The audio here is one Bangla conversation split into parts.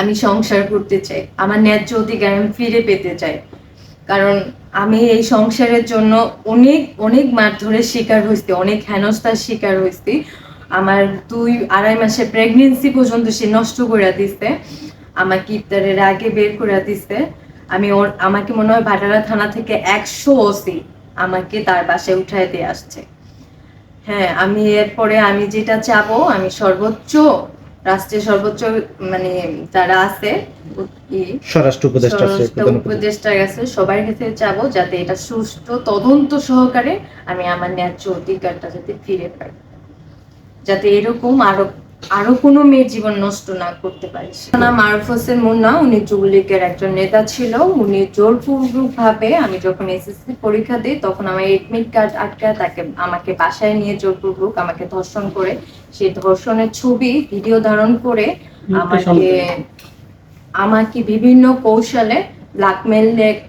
আমি সংসার করতে চাই। আমার ন্যায্য অধিকার আমি ফিরে পেতে চাই। কারণ আমি এই সংসারের জন্য অনেক অনেক মারধরের শিকার হয়েছি, অনেক হেনস্থার শিকার হয়েছি। আমার দুই, আড়াই মাসের প্রেগনেন্সি পর্যন্ত সে নষ্ট করে দিচ্ছে আমাকে ইফতারের আগে বের করে দিচ্ছে আমি ওর, আমাকে মনে হয় ভাটারা থানা থেকে একশো ওসি আমাকে তার বাসায় উঠায় দিয়ে আসছে। হ্যাঁ আমি এরপরে আমি যেটা চাবো, আমি সর্বোচ্চ রাষ্ট্রের সর্বোচ্চ মানে যারা আছে স্বরাষ্ট্র উপদেষ্টা আছে, উপদেষ্টা। উপদেষ্টার সবার কাছে চাবো যাতে এটা সুষ্ঠু তদন্ত সহকারে আমি আমার ন্যায্য অধিকারটা যাতে ফিরে পাই যাতে এরকম আরও আরও কোনো মেয়ের জীবন নষ্ট না করতে পারে নাম আরফ হোসেন মুন্না উনি যুবলীগের একজন নেতা ছিল। উনি জোরপূর্বক ভাবে আমি যখন এসএসসি পরীক্ষা দিই তখন আমার এডমিট কার্ড আটকা তাকে আমাকে বাসায় নিয়ে জোরপূর্বক আমাকে ধর্ষণ করে। সেই ধর্ষণের ছবি ভিডিও ধারণ করে আমাকে আমাকে বিভিন্ন কৌশলে ব্ল্যাকমেল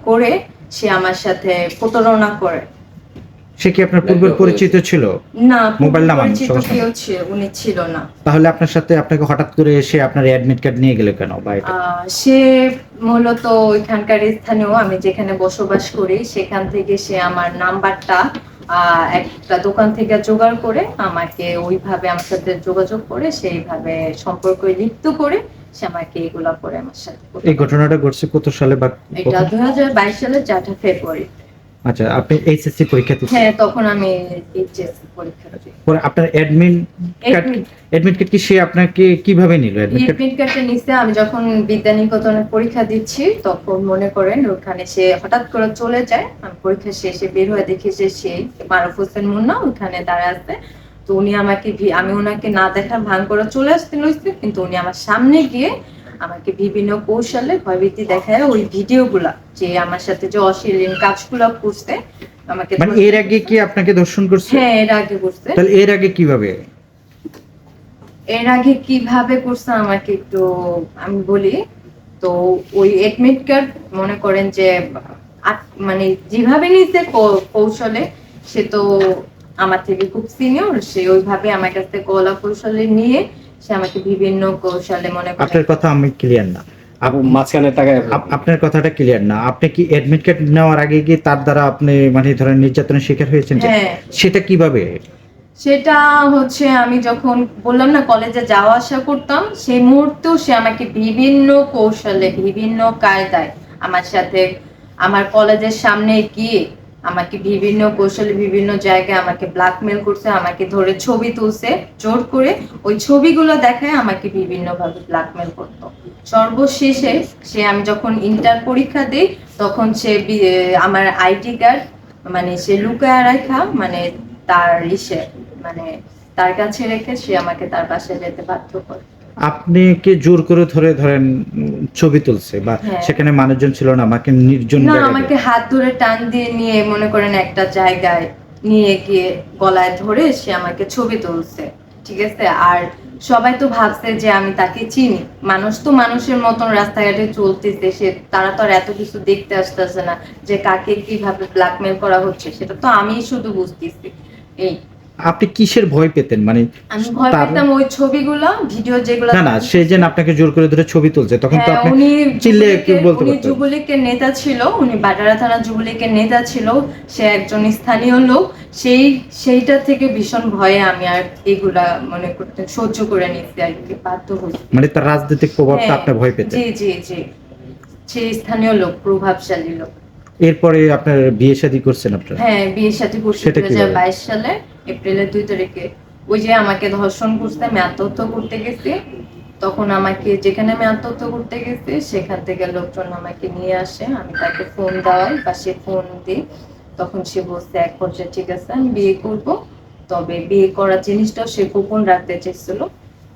করে সে আমার সাথে প্রতারণা করে। সে কি আপনার পূর্বের পরিচিত ছিল? না মোবাইল নাম্বার পরিচিত কেউ ছিল উনি ছিল না। তাহলে আপনার সাথে আপনাকে হঠাৎ করে এসে আপনার অ্যাডমিট কার্ড নিয়ে গেল কেন বা এটা? সে মূলত ওইখানকার স্থানীয় আমি যেখানে বসবাস করি সেখান থেকে সে আমার নাম্বারটা আহ, একটা দোকান থেকে জোগাড় করে আমাকে ওইভাবে আমার সাথে যোগাযোগ করে সেইভাবে সম্পর্ক লিপ্ত করে সে আমাকে এগুলা করে আমার সাথে। এই ঘটনাটা ঘটছে কত সালে বা এটা কখন? দুই হাজার বাইশ সালের চারটা ফেব্রুয়ারি। আচ্ছা আপনি এইচএসসি পরীক্ষা দিচ্ছেন? হ্যাঁ তখন আমি এইচএস পরীক্ষা দিই পরে আপনার অ্যাডমিন কার্ড অ্যাডমিট কার্ড কি সে আপনাকে কীভাবে নিল? অ্যাডমিট কার্ড কার্ডটা আমি যখন বিদ্যানিকেতনের পরীক্ষা দিচ্ছি তখন মনে করেন ওখানে সে হঠাৎ করে চলে যায় আমি পরীক্ষা শেষে বের হয়ে দেখি যে সে মারুফ হোসেন মুন্না ওখানে দাঁড়ায় আছে। তো উনি আমাকে আমি ওনাকে না দেখার ভান করে চলে আসতে লইছি কিন্তু উনি আমার সামনে গিয়ে আমাকে বিভিন্ন কৌশলে ভয়ভীতি দেখায় ওই ভিডিওগুলা যে আমার সাথে যে অশ্লীল কাজগুলো করছে আমাকে মানে এর আগে কি আপনাকে দর্শন করছে? হ্যাঁ এর আগে করছে। তাহলে এর আগে কীভাবে? এর আগে কীভাবে করছে আমাকে একটু আমি বলি। তো ওই এডমিট কার্ড মনে করেন যে মানে যেভাবে নিতে কৌশলে সে তো আমার থেকে খুব সিনিয়র সে ওইভাবে আমার কাছ থেকে কলা কৌশলে নিয়ে সে আমাকে বিভিন্ন কৌশলে মনে করেন আপনার কথা আমি ক্লিয়ার না। আপু মাঝখানে আপনার কথাটা ক্লিয়ার না। আপনি কি অ্যাডমিট কার্ড নেওয়ার আগে কি তার দ্বারা আপনি মানে ধরেন নির্যাতনের শিকার হয়েছেন হ্যাঁ। সেটা কীভাবে? সেটা হচ্ছে আমি যখন বললাম না কলেজে যাওয়া আসা করতাম সেই মুহূর্তেও সে আমাকে বিভিন্ন কৌশলে বিভিন্ন কায়দায় আমার সাথে আমার কলেজের সামনে গিয়ে আমাকে বিভিন্ন কৌশলে বিভিন্ন জায়গায় আমাকে ব্ল্যাকমেল করছে, আমাকে ধরে ছবি তুলছে, জোর করে ওই ছবিগুলো দেখায় আমাকে বিভিন্ন ভাবে ব্ল্যাকমেল করতো। সর্বশেষে সে আমি যখন ইন্টার পরীক্ষা দিই, তখন সে আমার আইডি কার্ড মানে সে লুকায় রাখা মানে তার ইসে মানে তার কাছে রেখে সে আমাকে তার বাসায় যেতে বাধ্য করে। আপনি কি জোর করে ধরে ধরেন ছবি তুলছে বা হ্যাঁ। সেখানে মানুষজন ছিল না আমাকে নির্জন না আমাকে হাত ধরে টান দিয়ে নিয়ে মনে করেন একটা জায়গায় নিয়ে গিয়ে গলায় ধরে সে আমাকে ছবি তুলছে ঠিক আছে? আর সবাই তো ভাবছে যে আমি তাকে চিনি। মানুষ তো মানুষের মতন রাস্তাঘাটে চলতেছে সে তারা তো আর এত কিছু দেখতে আসতেছে না যে কাকে কীভাবে ব্ল্যাকমেল করা হচ্ছে সেটা তো আমি শুধু বুঝতেছি। এই আপনি কিসের ভয় পেতেন? মানে আমি ভয় পেতাম ওই ছবিগুলো ভিডিও যেগুলো না না সে যে আপনাকে জোর করে ধরে ছবি তুলছে তখন তো হ্যাঁ, আপনি চিল্লে কি বলতে উনি যুবলীগের নেতা ছিল উনি বাটারা থানা যুবলীগের নেতা ছিল সে একজন স্থানীয় লোক সেই সেইটা থেকে ভীষণ ভয়ে আমি আর এগুলা মনে করতে সহ্য করে নিতে আর কি বাধ্য হয়েছি মানে তার রাজনৈতিক প্রভাবটা হ্যাঁ, আপনি ভয় পেতেন? জি জি জি। সেই স্থানীয় লোক প্রভাবশালী লোক। এরপরে আপনার বিয়ে শাদী করছেন আপনার? হ্যাঁ বিয়ের সাথে করছি সেটা দুই হাজার কীভাবে? বাইশ সালে এপ্রিলের দুই তারিখে। ওই যে আমাকে ধর্ষণ করতে আমি আত্মহত্যা করতে গেছি। তখন আমাকে যেখানে আমি আত্মহত্যা করতে গেছি সেখান থেকে লোকজন আমাকে নিয়ে আসে। আমি তাকে ফোন দেওয়াই বা সে ফোন দিই। তখন সে বলছে এক পর্যায়ে ঠিক আছে আমি বিয়ে করব। তবে বিয়ে করার জিনিসটাও সে গোপন রাখতে চেয়েছিল।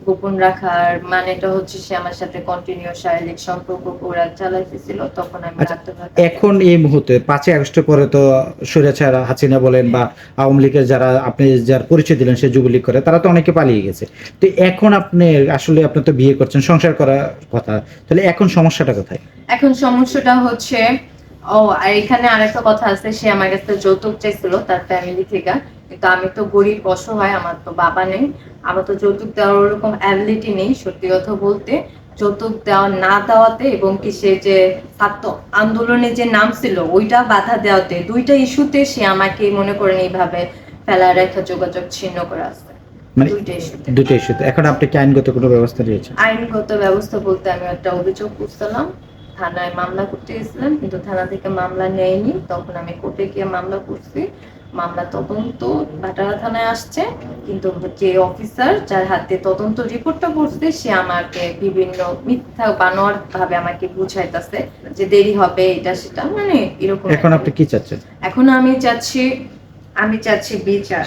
গোপন রাখার মানেটা হচ্ছে সে আমার সাথে কন্টিনিউ শারীরিক সম্পর্ক ওরা চালাইতেছিল তখন আমি আচ্ছা, আত্মঘাত এখন এই মুহূর্তে পাঁচই আগস্টের পরে তো স্বৈরাচার হাসিনা বলেন বা আওয়ামী লীগের যারা আপনি যার পরিচয় দিলেন সে যুবলীগ করে তারা তো অনেকে পালিয়ে গেছে। তো এখন আপনি আসলে আপনি তো বিয়ে করছেন সংসার করার কথা তাহলে এখন সমস্যাটা কোথায়? এখন সমস্যাটা হচ্ছে ও আর এখানে আরেকটা কথা আছে সে আমার কাছে যৌতুক চাইছিল তার ফ্যামিলি থেকে। কিন্তু আমি তো গরিব অসহায় আমার তো বাবা নেই। আমার তো যৌতুক দেওয়ার ওরকম অ্যাবিলিটি নেই সত্যি কথা বলতে। যৌতুক দেওয়া না দেওয়াতে এবং কি সে যে ছাত্র আন্দোলনে যে নাম ছিল ওইটা বাধা দেওয়াতে দুইটা ইস্যুতে সে আমাকে মনে করেন এইভাবে ফেলা রেখা যোগাযোগ ছিন্ন করে আসছে। মানে দুইটা ইস্যুতে। দুটো ইস্যুতে। এখন আপনি কি আইনগত কোনো ব্যবস্থা নিয়েছেন? আইনগত ব্যবস্থা বলতে আমি একটা অভিযোগ করছিলাম। থানায় মামলা করতে গেছিলাম কিন্তু থানা থেকে মামলা নেয়নি। তখন আমি কোর্টে গিয়ে মামলা করছি। মামলা তদন্ত ভাটারা থানায় আসছে কিন্তু যে অফিসার যার হাতে তদন্ত রিপোর্টটা করছে সে আমাকে বিভিন্ন মিথ্যা বানোয়ার ভাবে আমাকে বুঝাইতেছে যে দেরি হবে এটা সেটা মানে এরকম এখন আপনি কি চাচ্ছেন? এখন আমি চাচ্ছি আমি চাচ্ছি বিচার।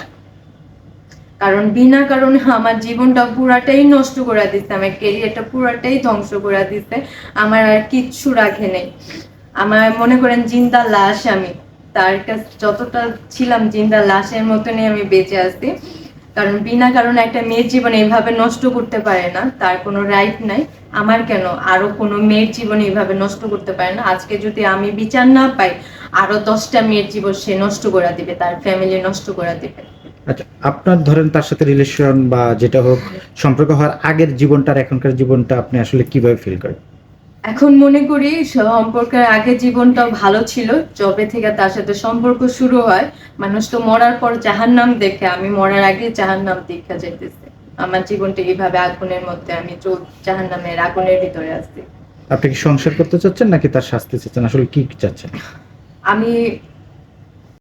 কারণ বিনা কারণে আমার জীবনটা পুরাটাই নষ্ট করে দিচ্ছে আমার কেরিয়ারটা পুরাটাই ধ্বংস করে দিচ্ছে আমার আর কিচ্ছু রাখে নেই। আমার মনে করেন জিন্দা লাশ আমি। তার কাছে যতটা ছিলাম জিন্দা লাশের মতনই আমি বেঁচে আছি। কারণ বিনা কারণে একটা মেয়ের জীবন এইভাবে নষ্ট করতে পারে না, তার কোনো রাইট নাই। আমার কেন? আরও কোনো মেয়ের জীবন এইভাবে নষ্ট করতে পারে না। আজকে যদি আমি বিচার না পাই, আরও দশটা মেয়ের জীবন সে নষ্ট করে দিবে, তার ফ্যামিলি নষ্ট করে দিবে। আচ্ছা আপনার ধরেন তার সাথে রিলেশন বা যেটা হোক, সম্পর্ক হওয়ার আগের জীবনটা আর এখনকার জীবনটা আপনি আসলে কীভাবে ফিল করেন? এখন মনে করি সম্পর্কের আগে জীবনটাও ভালো ছিল জবে থেকে তার সাথে সম্পর্ক শুরু হয় মানুষ তো মরার পর জাহান নাম দেখে আমি মরার আগে জাহান নাম দীক্ষা যেতেছে আমার জীবনটা এইভাবে আগুনের মধ্যে আমি জাহান নামের আগুনের ভিতরে আছি। আপনি কি সংসার করতে চাচ্ছেন নাকি তার শাস্তি চাচ্ছেন? আসলে কি চাচ্ছেন? আমি